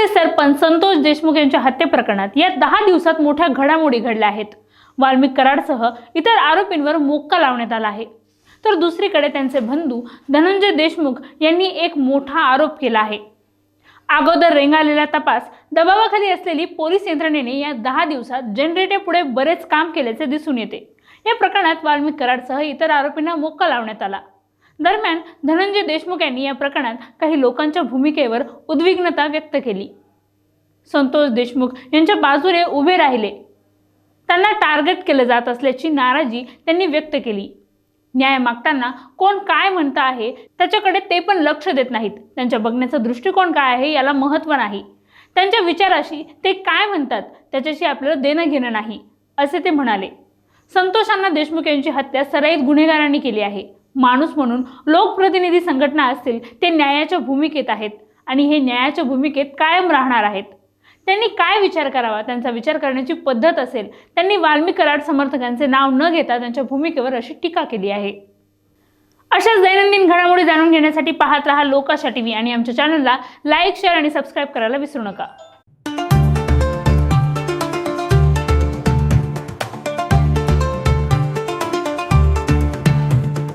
आगावचे सरपंच संतोष देशमुख यांच्या हत्ये प्रकरणात या दहा दिवसात मोठ्या घडामोडी घडल्या आहेत. वाल्मिक कराडसह इतर आरोपींवर मोक्का लावण्यात आला आहे. तर दुसरीकडे त्यांचे बंधू धनंजय देशमुख यांनी एक मोठा आरोप केला आहे. अगोदर रेंगाळलेला तपास दबावाखाली असलेली पोलीस यंत्रणेने या दहा दिवसात जनरेटे पुढे बरेच काम केल्याचे दिसून येते. या प्रकरणात वाल्मिक कराडसह इतर आरोपींना मोक्का लावण्यात आला. दरम्यान धनंजय देशमुख यांनी या प्रकरणात काही लोकांच्या भूमिकेवर उद्विग्नता व्यक्त केली. संतोष देशमुख यांच्या बाजूने उभे राहिले. त्यांना टार्गेट केलं जात असल्याची नाराजी त्यांनी व्यक्त केली. न्याय मागताना कोण काय म्हणतं आहे त्याच्याकडे ते पण लक्ष देत नाहीत. त्यांच्या बघण्याचा दृष्टिकोन काय आहे याला महत्त्व नाही. त्यांच्या विचाराशी ते काय म्हणतात त्याच्याशी आपल्याला देणं घेणं नाही असे ते म्हणाले. संतोषांना देशमुख यांची हत्या सराईत गुन्हेगारांनी केली आहे. माणूस म्हणून लोकप्रतिनिधी संघटना असतील ते न्यायाच्या भूमिकेत आहेत. आणि हे न्यायाच्या भूमिकेत कायम राहणार आहेत. त्यांनी काय विचार करावा? त्यांचा विचार करण्याची पद्धत असेल त्यांनी वाल्मिक कराड समर्थकांचे नाव न घेता त्यांच्या भूमिकेवर अशी टीका केली आहे. अशाच दैनंदिन घडामोडी जाणून घेण्यासाठी पाहत राहा लोकाशा टी व्ही आणि आमच्या चॅनलला लाईक शेअर आणि सबस्क्राईब करायला विसरू नका.